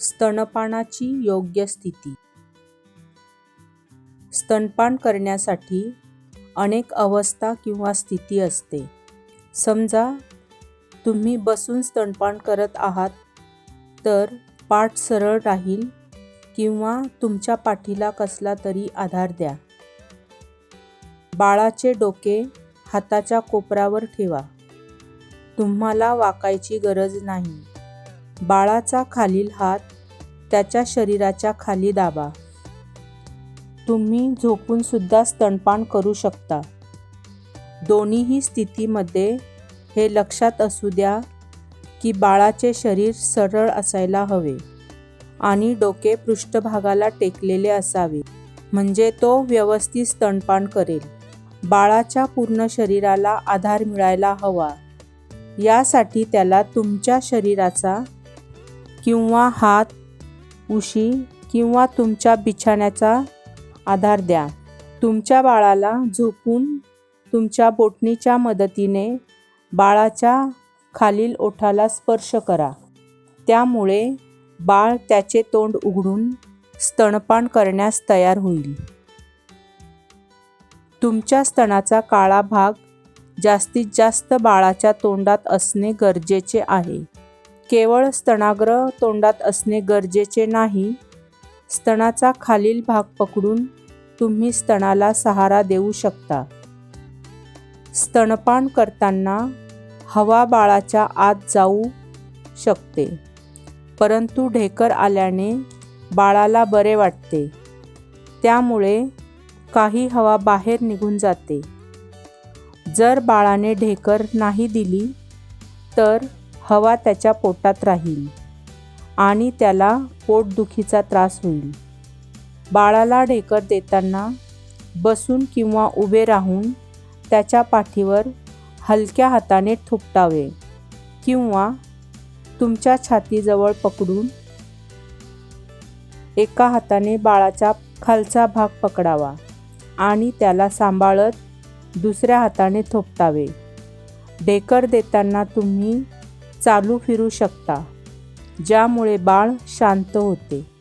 स्तनपानाची योग्य स्थिती. स्तनपान करण्यासाठी अनेक अवस्था किंवा स्थिती असते. समजा तुम्ही बसून स्तनपान करत आहात तर पाठ सरळ राहील किंवा तुमच्या पाठीला कसला तरी आधार द्या. बाळाचे डोके हाताच्या कोपरावर ठेवा. तुम्हाला वाकायची गरज नाही. बाळाचा खालील हात त्याच्या शरीराच्या खाली दाबा. तुम्ही झोपूनसुद्धा स्तनपान करू शकता. दोन्हीही स्थितीमध्ये हे लक्षात असू द्या की बाळाचे शरीर सरळ असायला हवे आणि डोके पृष्ठभागाला टेकलेले असावे म्हणजे तो व्यवस्थित स्तनपान करेल. बाळाच्या पूर्ण शरीराला आधार मिळायला हवा. यासाठी त्याला तुमच्या शरीराचा किंवा हात उशी किंवा तुमच्या बिछाण्याचा आधार द्या. तुमच्या बाळाला झोपून तुमच्या बोटणीच्या मदतीने बाळाच्या खालील ओठाला स्पर्श करा. त्यामुळे बाळ त्याचे तोंड उघडून स्तनपान करण्यास तयार होईल. तुमच्या स्तनाचा काळा भाग जास्तीत जास्त बाळाच्या तोंडात असणे गरजेचे आहे. केवळ स्तनाग्र तोंडात असणे गरजेचे नाही. स्तनाचा खालील भाग पकडून तुम्ही स्तनाला सहारा देऊ शकता. स्तनपान करताना हवा बाळाच्या आत जाऊ शकते. परंतु ढेकर आल्याने बाळाला बरे वाटते. त्यामुळे काही हवा बाहेर निघून जाते. जर बाळाने ढेकर नाही दिली तर हवा त्याच्या पोटात राहील आणि त्याला पोटदुखीचा त्रास होईल. बाळाला ढेकर देताना बसून किंवा उभे राहून त्याच्या पाठीवर हलक्या हाताने थुपटावे किंवा तुमच्या छातीजवळ पकडून एका हाताने बाळाचा खालचा भाग पकडावा आणि त्याला सांभाळत दुसऱ्या हाताने थोपटावे ढेकर देताना तुम्ही चालू फिरू शकता ज्यामुळे बाळ शांत होते.